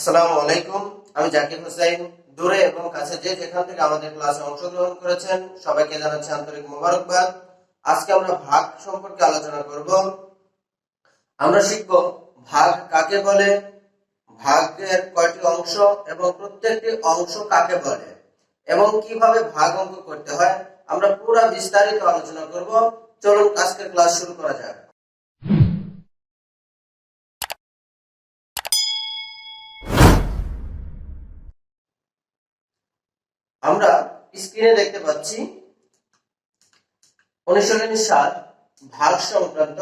আসসালামু আলাইকুম। আমি জাকির হোসেন। দূরে এবং কাছে যে যেখান থেকে আমাদের ক্লাসে অংশগ্রহণ করেছেন, সবাইকে জানাচ্ছি আন্তরিক মোবারকবাদ। আজকে আমরা ভাগ সম্পর্কে আলোচনা করব। আমরা শিখব ভাগ কাকে বলে, ভাগের কয়টি অংশ এবং প্রত্যেকটি অংশ কাকে বলে, এবং কীভাবে ভাগ অঙ্ক করতে হয়। আমরা পুরো বিস্তারিত আলোচনা করব। চলুন আজকের ক্লাস শুরু করা যাক। আমরা স্ক্রিনে দেখতে পাচ্ছি অনুশীলনী সাত ভাগ সংক্রান্ত।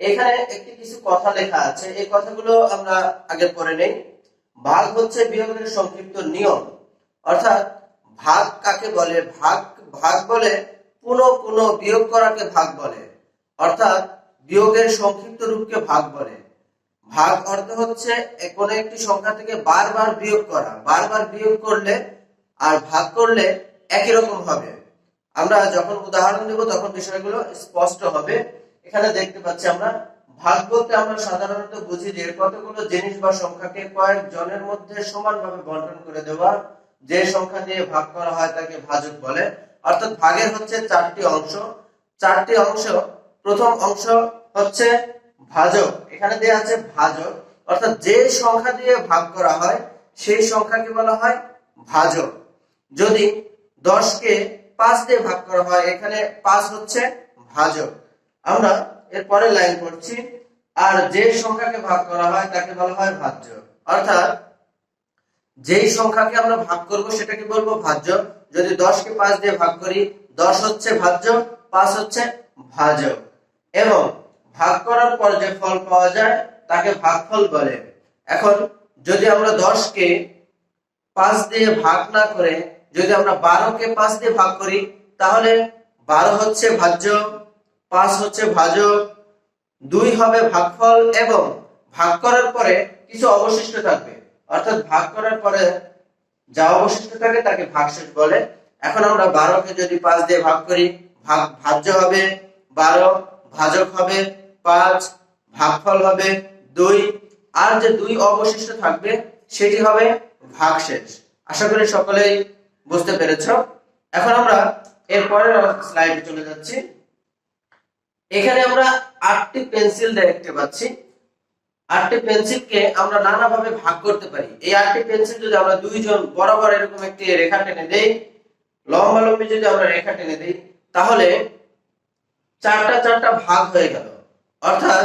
এখানে একটি কিছু কথা লেখা আছে। এই কথাগুলো আমরা আগে পড়ে নেই। ভাগ হচ্ছে বিয়োগের সংক্ষিপ্ত নিয়ম। অর্থাৎ ভাগ কাকে বলে? ভাগ ভাগ বলে পুনঃ পুনঃ বিয়োগ করাকে ভাগ বলে। অর্থাৎ বিয়োগের সংক্ষিপ্ত রূপকে ভাগ বলে। ভাগ অর্থ হচ্ছে কোনো একটি সংখ্যা থেকে বারবার বিয়োগ করা। বারবার বিয়োগ করলে আর ভাগ করলে একই রকম হবে। আমরা যখন উদাহরণ দেব, তখন বিষয়গুলো স্পষ্ট হবে। এখানে দেখতে পাচ্ছি আমরা, ভাগ বলতে আমরা সাধারণত বুঝি যে কতগুলো জিনিস বা সংখ্যাকে কয়েক জনের মধ্যে সমানভাবে বন্টন করে দেওয়া, যে সংখ্যা দিয়ে ভাগ করা হয় তাকে ভাজক বলে। অর্থাৎ ভাগের হচ্ছে চারটি অংশ। চারটি অংশ, প্রথম অংশ হচ্ছে ভাজক। এখানে দেওয়া আছে ভাজক। অর্থাৎ যে সংখ্যা দিয়ে ভাগ করা হয়, সেই সংখ্যাকে বলা হয় ভাজক। যদি দশকে পাঁচ দিয়ে ভাগ করা হয়, এখানে পাঁচ হচ্ছে ভাজক। আমরা এরপরে লাইন পড়ছি, আর যে সংখ্যাকে ভাগ করা হয় তাকে বলা হয় ভাজ্য। অর্থাৎ যেই সংখ্যাকে আমরা ভাগ করব সেটাকে বলব ভাজ্য। যদি দশকে পাঁচ দিয়ে ভাগ করি, দশ হচ্ছে ভাজ্য, পাঁচ হচ্ছে ভাজক। এবং ভাগ করার পর যে ফল পাওয়া যায়, তাকে ভাগফল বলে। এখন যদি আমরা দশকে পাঁচ দিয়ে ভাগ না করে যদি আমরা বারোকে পাঁচ দিয়ে ভাগ করি, তাহলে বারো হচ্ছে ভাজ্য, পাঁচ হচ্ছে ভাজক দুই হবে ভাগফল এবং ভাগ করার পরে কিছু অবশিষ্ট থাকবে। অর্থাৎ ভাগ করার পরে যা অবশিষ্ট থাকে তাকে ভাগশেষ বলে। এখন আমরা বারোকে যদি পাঁচ দিয়ে ভাগ করি, ভাগ ভাজ্য হবে বারো, ভাজক হবে পাঁচ, ভাগফল হবে দুই। আর যে দুই অবশিষ্ট থাকবে, সেটি হবে ভাগশেষ। আশা করি সকলেই বুঝতে পেরেছ? এখন আমরা এর পরের স্লাইডে চলে যাচ্ছি। এখানে আমরা আটটি পেন্সিল দেখতে পাচ্ছি। আটটি পেন্সিলকে আমরা নানাভাবে ভাগ করতে পারি। এই আটটি পেন্সিল যদি আমরা দুইজন বরাবর এরকম একটি রেখা টেনে দেই লম্বা লম্বি যদি আমরা রেখা টেনে দিই, তাহলে চারটা চারটা ভাগ হয়ে গেল। অর্থাৎ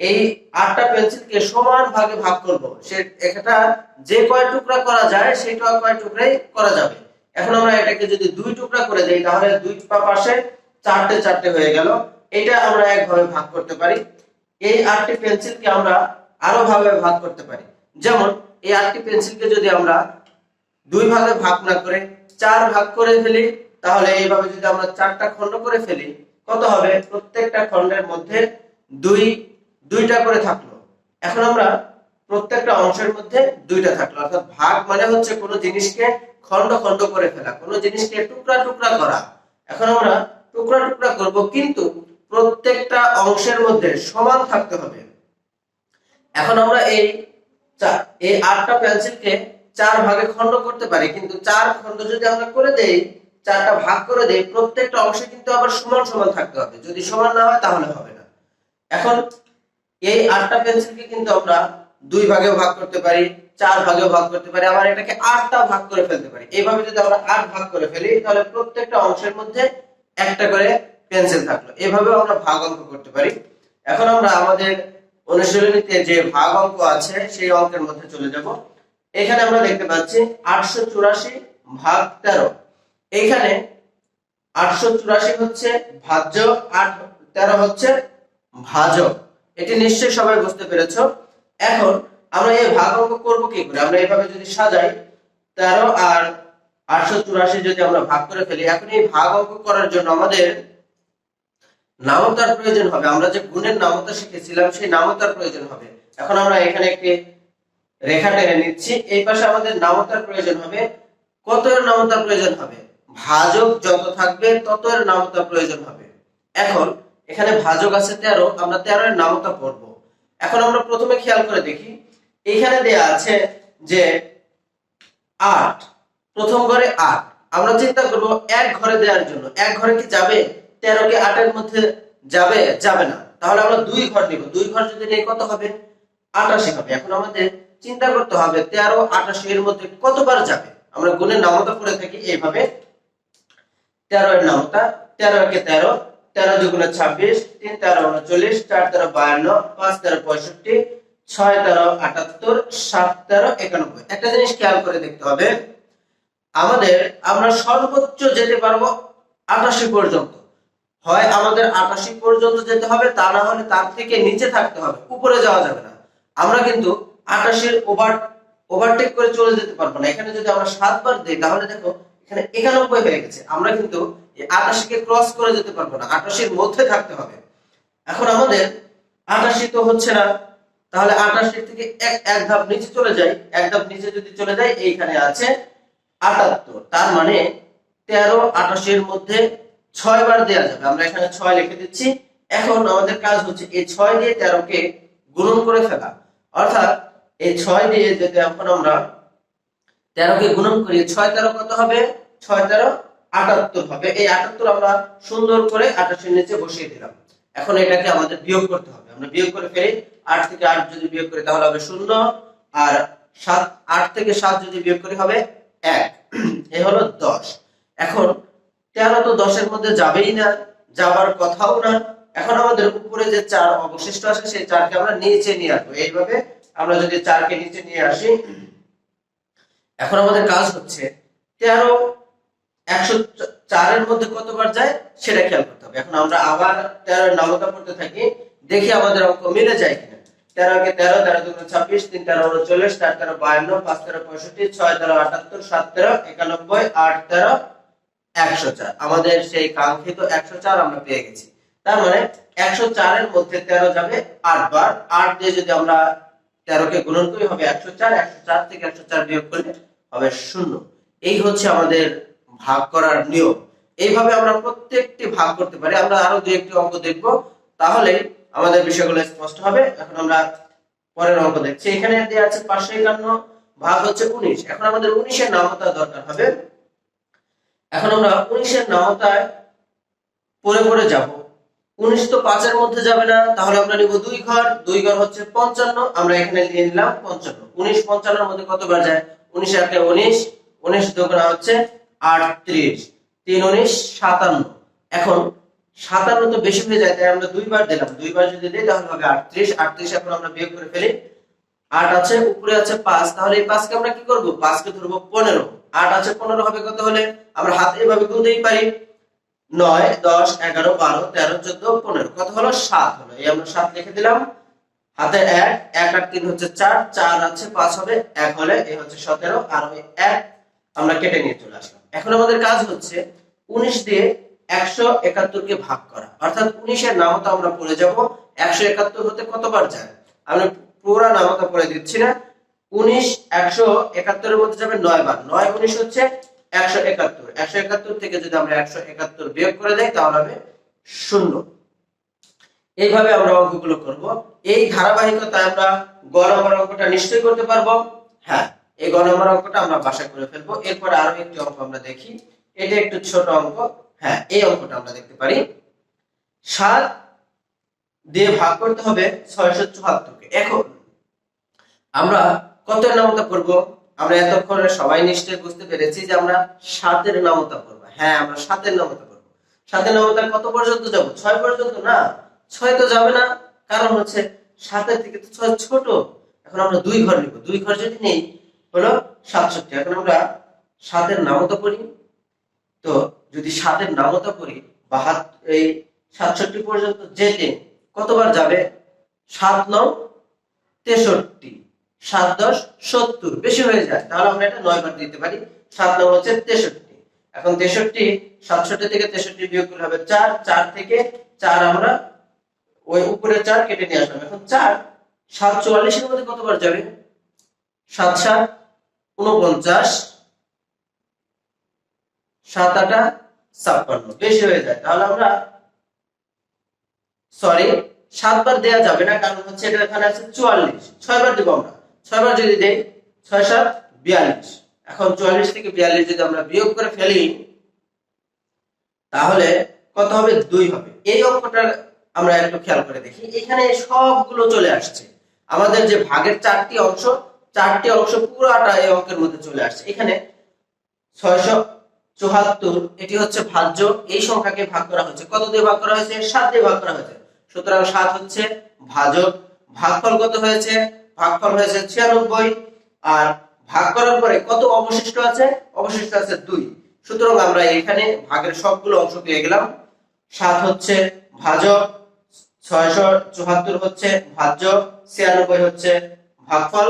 এই আটটা পেন্সিলকে সমান ভাগে ভাগ করব। সে একটা যে কয় টুকরা করা যায় সেই কয় টুকরাই করা যাবে। এখন আমরা এটাকে যদি দুই টুকরা করে দেই, তাহলে দুই পাশে চারটে চারটে হয়ে গেল। এটা আমরা একভাবে ভাগ করতে পারি। এই আটটি পেন্সিলকে আমরা আরও ভাবে ভাগ করতে পারি। যেমন, এই আটটি পেন্সিলকে যদি আমরা দুই ভাগে ভাগ না করে চার ভাগ করে ফেলি, তাহলে এইভাবে যদি আমরা চারটা খণ্ড করে ফেলি, কত হবে? প্রত্যেকটা খণ্ডের মধ্যে দুই দুইটা করে থাকল। এখন আমরা প্রত্যেকটা অংশের মধ্যে দুইটা থাকল। অর্থাৎ ভাগ মানে হচ্ছে কোনো জিনিসকে খণ্ড খণ্ড করে ফেলা, কোনো জিনিসকে টুকরা টুকরা করা। এখন আমরা টুকরা টুকরা করব, কিন্তু প্রত্যেকটা অংশের মধ্যে সমান থাকতে হবে। এখন আমরা এই এই আটটা পেন্সিলকে চার ভাগে খন্ড করতে পারি, কিন্তু চার খণ্ড যদি আমরা করে দেই, চারটা ভাগ করে দেই, প্রত্যেকটা অংশে কিন্তু আবার সমান সমান থাকতে হবে। যদি সমান না হয় তাহলে হবে না। এখন এই আটটা পেন্সিলকে কিন্তু আমরা দুই ভাগেও ভাগ করতে পারি, চার ভাগেও ভাগ করতে পারি, আবার এটাকে আটটা ভাগ করে ফেলতে পারি। এইভাবে যদি আমরা আট ভাগ করে ফেলি, তাহলে প্রত্যেকটা অংশের মধ্যে একটা করে পেন্সিল থাকল। এভাবে আমরা ভাগ অঙ্ক করতে পারি। এখন আমরা আমাদের অনুশীলনীতে যে ভাগ অঙ্ক আছে, সেই অঙ্কের মধ্যে চলে যাব। এখানে আমরা দেখতে পাচ্ছি আটশো চুরাশি ভাগ তেরো। এইখানে আটশো চুরাশি হচ্ছে ভাজ্য আট তেরো হচ্ছে ভাজক। এটি নিশ্চয়ই সবাই বুঝতে পেরেছ। এখন আমরা এই ভাগ অঙ্ক করব কি করে? আমরা এইভাবে যদি সাজাই, তেরো আর আটশো চুরাশি যদি আমরা ভাগ করে ফেলি, এখন এই ভাগ অঙ্ক করার জন্য আমাদের নামতার প্রয়োজন হবে। আমরা যে গুণের নামতা শিখেছিলাম, সেই নামতার প্রয়োজন হবে। এখন আমরা এখানে একটি রেখা টেনে নিচ্ছি। এই পাশে আমাদের নামতার প্রয়োজন হবে। কত নামতার প্রয়োজন হবে? ভাজক যত থাকবে তত নামতার প্রয়োজন হবে। এখন এখানে ভাজক আছে তেরো, আমরা তেরো এর নামতা পড়ব। এখন আমরা প্রথমে খেয়াল করে দেখি। এখানে দেয়া আছে যে আট, প্রথম ঘরে আট। আমরা চিন্তা করব এক ঘরে দেওয়ার জন্য। এক ঘরে কি যাবে? তেরো কে আটের মধ্যে যাবে? যাবে না। তাহলে আমরা দুই ঘর নিব। দুই ঘর যদি নেই, কত হবে? আটাশি হবে। এখন আমাদের চিন্তা করতে হবে, তেরো, আটাশি এর মধ্যে কতবার যাবে? আমরা গুণের নামতা করে থাকি এইভাবে। তেরো এর নামতা, তেরো একে তেরো তেরো দুগুণে ছাব্বিশ, তিন তেরো উনচল্লিশ, চার তেরো বায়ান্ন, পাঁচ তেরো পঁয়ষট্টি, ছয় তেরো আটাত্তর, সাত তেরো একানব্বই। একটা জিনিস খেয়াল করে দেখতে হবে, আমাদের আমরা সর্বোচ্চ যেতে পারব আটাশি পর্যন্ত। হয় আমাদের আটাশি পর্যন্ত যেতে হবে, তা না হলে তার থেকে নিচে থাকতে হবে, উপরে যাওয়া যাবে না। আমরা কিন্তু আটাশির ওভার ওভারটেক করে চলে যেতে পারব না। এখানে যদি আমরা সাতবার দিই, তাহলে দেখো এখানে একানব্বই হয়ে গেছে। আমরা কিন্তু আটাশিকে ক্রস করে যেতে পারব না। আটাশির মধ্যে থাকতে হবে। এখন আমাদের আটাশি তো হচ্ছে না। তাহলে আটাশি থেকে এক এক ধাপ নিচে চলে যাই। এক ধাপ নিচে যদি চলে যাই, এইখানে আছে আটাত্তর। তার মানে তেরো আটাশির মধ্যে ছয় বার দেওয়া যাবে। আমরা এখানে ছয় লিখে দিচ্ছি। এখন আমাদের কাজ হচ্ছে এই ছয় দিয়ে তেরোকে গুণন করে ফেলা। অর্থাৎ এই ছয় দিয়ে যদি এখন আমরা তেরোকে গুণন করি ছয় তেরো কত হবে? ছয় তেরো আটাত্তর হবে। এই আটাত্তর আমরা সুন্দর করে আটাশির নিচে বসিয়ে দিলাম। এখন এটাকে আমাদের বিয়োগ করতে হবে। আমরা বিয়োগ করে ফেলি। আট থেকে আট যদি বিয়োগ করি তাহলে হবে শূন্য। আর সাত, আট থেকে সাত যদি বিয়োগ করি হবে এক। এ হলো দশ। এখন তেরো তো দশের মধ্যে যাবেই না, যাবার কথাও না। এখন আমাদের উপরে যে চার অবশিষ্ট আছে, সেই চারকে আমরা নিচে নিয়ে আসব। এইভাবে আমরা যদি চারকে নিচে নিয়ে আসি এখন আমাদের কাজ হচ্ছে তেরো একশো চারের মধ্যে কতবার যায় সেটা খেয়াল করতে হবে। এখন আমরা আবার তেরো নামতা পড়তে থাকি, দেখি আমাদের অঙ্ক মিলে যায় কিনা। তেরো কে তেরো তেরো দুগুণ ছাব্বিশ, তিন তেরো উনচল্লিশ, চার তেরো বায়ান্ন, পাঁচ তেরো পঁয়ষট্টি, ছয় তেরো আটাত্তর, সাত তেরো একানব্বই, আট তেরো একশো চার। আমাদের সেই কাঙ্ক্ষিত একশো চার আমরা পেয়ে গেছি। তার মানে একশো চারের মধ্যে তেরো যাবে আট বার আট দিয়ে যদি আমরা তেরোকে গুণন করি হবে একশো চার একশো চার থেকে একশো চার বিয়োগ করলে হবে শূন্য। এই হচ্ছে আমাদের ভাগ করার নিয়ম। এইভাবে আমরা প্রত্যেকটি ভাগ করতে পারি। আমরা আরও দু একটি অঙ্ক দেখব। তাহলে আমাদের বিষয়গুলো স্পষ্ট হবে। এখন আমরা পরের অঙ্ক দেখছি। এখানে দেওয়া আছে পাঁচশো একান্ন, ভাগ হচ্ছে উনিশ। এখন আমাদের উনিশের নামতা দরকার হবে। এখন আমরা উনিশের নামতায় পরে পরে যাব। উনিশ তো পাঁচের মধ্যে যাবে না, তাহলে আমরা নিব দুই ঘর দুই ঘর হচ্ছে পঞ্চান্ন, আমরা এখানে নিয়ে নিলাম পঞ্চান্ন। উনিশ পঞ্চান্নের মধ্যে কতবার যায়? উনিশ একে উনিশ উনিশ দুগুণা হচ্ছে আটত্রিশ, তিন উনিশ সাতান্ন। এখন সাতান্ন তো বেশি হয়ে যায়, তাই আমরা দুইবার দিলাম। দুইবার যদি দিই, তাহলে হবে আটত্রিশ। আটত্রিশ এখন আমরা বিয়োগ করে ফেলি। আট আছে, উপরে আছে পাঁচ। তাহলে এই পাঁচকে আমরা কি করব? পাঁচকে ধরবো পনেরো। আট আছে, পনেরো হবে কত হলে? আমরা হাতে এভাবে গুনতেই পারি। নয়, দশ, এগারো, বারো, তেরো, চোদ্দ, পনেরো। কত হলো? সাত হলো। এই আমরা সাত লিখে দিলাম। হাতে এক এক আর তিন হচ্ছে চার চার আছে পাঁচ হবে, এক হলে এই হচ্ছে সতেরো, আর ওই এক আমরা কেটে নিয়ে চলে আসলাম। এখন আমাদের কাজ হচ্ছে উনিশ দিয়ে একশো একাত্তরকে ভাগ করা। অর্থাৎ উনিশের নামতা আমরা পড়ে যাব। একশো একাত্তর হতে কতবার যায়? আমরা পুরো নামতা পড়ে দিচ্ছি না। উনিশ, একশো একাত্তরের মধ্যে যাবে নয় বার নয়, উনিশ হচ্ছে একশো একাত্তর। একশো একাত্তর থেকে যদি আমরা একশো একাত্তর বিয়োগ করে দেয় তাহলে হবে শূন্য। এইভাবে আমরা অঙ্কগুলো করব। এই ধারাবাহিকতায় আমরা গ নম্বর অঙ্কটা নিশ্চয়ই করতে পারব। হ্যাঁ এই গ অঙ্কটা আমরা বাসা করে ফেলব। এরপর আরও একটি অঙ্ক আমরা দেখি। এটা একটু ছোট অঙ্ক। হ্যাঁ এই অঙ্কটা আমরা দেখতে পারি। সাত দিয়ে ভাগ করতে হবে ছয়শো চুয়াত্তরকে। এখন আমরা কত নামতা করব আমরা এতক্ষণে সবাই নিশ্চয়ই বুঝতে পেরেছি যে আমরা সাতের নামতা করব হ্যাঁ আমরা সাতের নামতা করব সাতের নামতা কত পর্যন্ত যাব? ছয় পর্যন্ত না? ছয় তো যাবে না। কারণ হচ্ছে সাতের থেকে তো ছয় ছোট। এখন আমরা দুই ঘর নিব। দুই ঘর যদি নেই, হলো সাতষট্টি। এখন আমরা সাতের নামতা করি তো যদি সাতের নামতা করি বা হাত এই সাতষট্টি পর্যন্ত যেতে কতবার যাবে? সাত নং তেষট্টি। সাত দশ সত্তর, বেশি হয়ে যায়। তাহলে আমরা এটা নয় বার দিতে পারি। সাত নং হচ্ছে তেষট্টি। এখন তেষট্টি, সাতষট্টি থেকে তেষট্টি বিয়োগ করলে হবে চার। চার থেকে চার আমরা ওই উপরে চার কেটে নিয়ে আসলাম। এখন চার, সাত চুয়াল্লিশের মধ্যে কতবার যাবে? সাত সাত উনপঞ্চাশ সাত, আটা ছাপ্পান্ন। বেশি হয়ে যায়। তাহলে আমরা সরি সাতবার দেয়া যাবে না, কারণ হচ্ছে এটা এখানে আছে চুয়াল্লিশ। ছয়বার দিব আমরা। ছয়বার যদি দেই, ছয় সাত, বিয়াল্লিশ। এখন চুয়াল্লিশ থেকে বিয়াল্লিশ যদি আমরা বিয়োগ করে ফেলি, তাহলে কত হবে? দুই হবে। এই অঙ্কটার আমরা একটু খেয়াল করে দেখি। এখানে সবগুলো চলে আসছে। আমাদের যে ভাগের চারটি অংশ চারটি অংশ পুরোটা এই অঙ্কের মধ্যে চলে আসছে। এখানে ছয়শো চুয়াত্তর, এটি হচ্ছে ভাজ্য। এই সংখ্যাকে ভাগ করা হয়েছে। কত দিয়ে ভাগ করা হয়েছে? সাত দিয়ে ভাগ করা হয়েছে। সুতরাং সাত হচ্ছে ভাজক ভাগফল কত হয়েছে? ভাগফল হয়েছে ছিয়ানব্বই, আর ভাগ করার পরে কত অবশিষ্ট আছে? অবশিষ্ট আছে দুই। সুতরাং আমরা এখানে ভাগের সবগুলো অংশ পেয়ে গেলাম। সাত হচ্ছে ভাজক, ছয়শো চুয়াত্তর হচ্ছে ভাজ্য ছিয়ানব্বই হচ্ছে ভাগফল,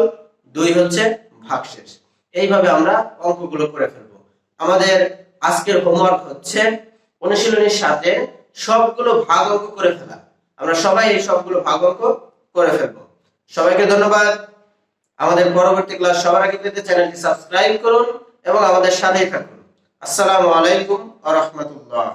দুই হচ্ছে ভাগশেষ। এইভাবে আমরা অঙ্কগুলো করে ফেলব। আমাদের আজকের হোমওয়ার্ক হচ্ছে অনুশীলনীর সাথে সবগুলো ভাগ অঙ্ক করে ফেলা। আমরা সবাই এই সবগুলো ভাগ অঙ্ক করে ফেলব। সবাইকে ধন্যবাদ। আমাদের পরবর্তী ক্লাস সবার আগে পেতে চ্যানেলটি সাবস্ক্রাইব করুন এবং আমাদের সাথেই থাকুন। আসসালামু আলাইকুম আ রহমতুল্লাহ।